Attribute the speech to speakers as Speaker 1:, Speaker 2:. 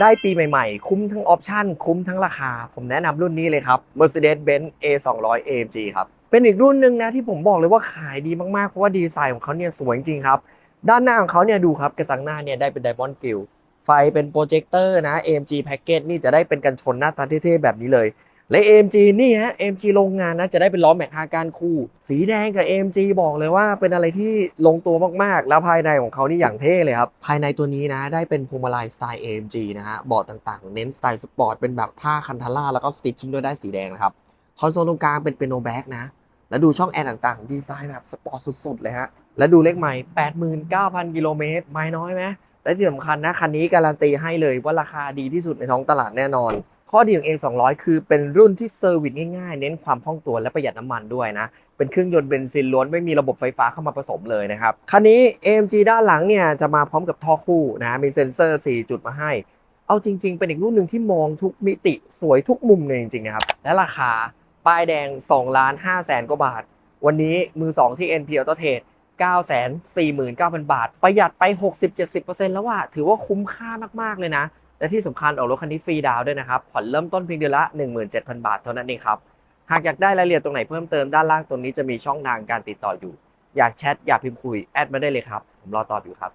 Speaker 1: ได้ปีใหม่ๆ คุ้มทั้งออปชั่นคุ้มทั้งราคา ผมแนะนำรุ่นนี้เลยครับ Mercedes-Benz A200 AMG ครับ เป็นอีกรุ่นหนึ่งนะที่ผมบอกเลยว่าขายดีมากๆ เพราะว่าดีไซน์ของเขาเนี่ยสวยจริงครับ ด้านหน้าของเขาเนี่ยดูครับ กระจังหน้าเนี่ยได้เป็นไดมอนด์กิลไฟเป็นโปรเจคเตอร์นะ AMG Package นี่จะได้เป็นกันชนหน้าตาเท่ๆแบบนี้เลย และ AMG นี่ฮะ AMG โรงงานนะจะได้เป็นล้อแม็กฮาการคู่ สีแดงกับ AMG บอกเลยว่าเป็นอะไรที่ลงตัวมากๆ แล้วภายในของเขานี่อย่างเท่เลยครับ ภายในตัวนี้นะได้เป็นพวงมาลัยสไตล์ AMG นะฮะเบาะต่างๆ เน้นสไตล์สปอร์ตเป็นแบบผ้าคันทาร่าแล้วก็สติชชิ่งด้วยได้สีแดงนะครับคอนโซลตรงกลางเป็นเปียโนแบ็กนะ แล้วดูช่องแอร์ต่างๆ ดีไซน์แบบสปอร์ตสุดๆ เลยฮะ แล้วดูเลขใหม่ 89,000 กิโลเมตร ไม่น้อยไหมและที่สำคัญนะ คันนี้การันตีให้เลยว่าราคาดีที่สุดในท้องตลาดแน่นอน ข้อดีของ A200 คือเป็นรุ่นที่เซอร์วิสง่ายๆ เน้นความคล่องตัวและประหยัดน้ำมันด้วยนะ เป็นเครื่องยนต์เบนซินล้วนไม่มีระบบไฟฟ้าเข้ามาผสมเลยนะครับ คันนี้ AMG ด้านหลังเนี่ยจะมาพร้อมกับท่อคู่นะ มีเซ็นเซอร์ 4 จุดมาให้ เอาจริง ๆ เป็นอีกรุ่นหนึ่งที่มองทุกมิติสวยทุกมุมเลยจริงๆนะครับ และราคาป้ายแดง2ล้าน5แสนกว่าบาท วันนี้มือ 2 ที่ NP Auto Trade 949,000 บาท ประหยัดไป 60-70%แล้วว่าถือว่าคุ้มค่ามากๆเลยนะ และที่สำคัญออกรถคันนี้ฟรีดาวด้วยนะครับ ผ่อนเริ่มต้นเพียงเดือนละ 17,000 บาทเท่านั้นเองครับ หากอยากได้รายละเอียดตรงไหนเพิ่มเติมด้านล่างตรงนี้จะมีช่องทางการติดต่ออยู่ อยากแชทอยากพิมพ์คุยแอดมาได้เลยครับ ผมรอตอบอยู่ครับ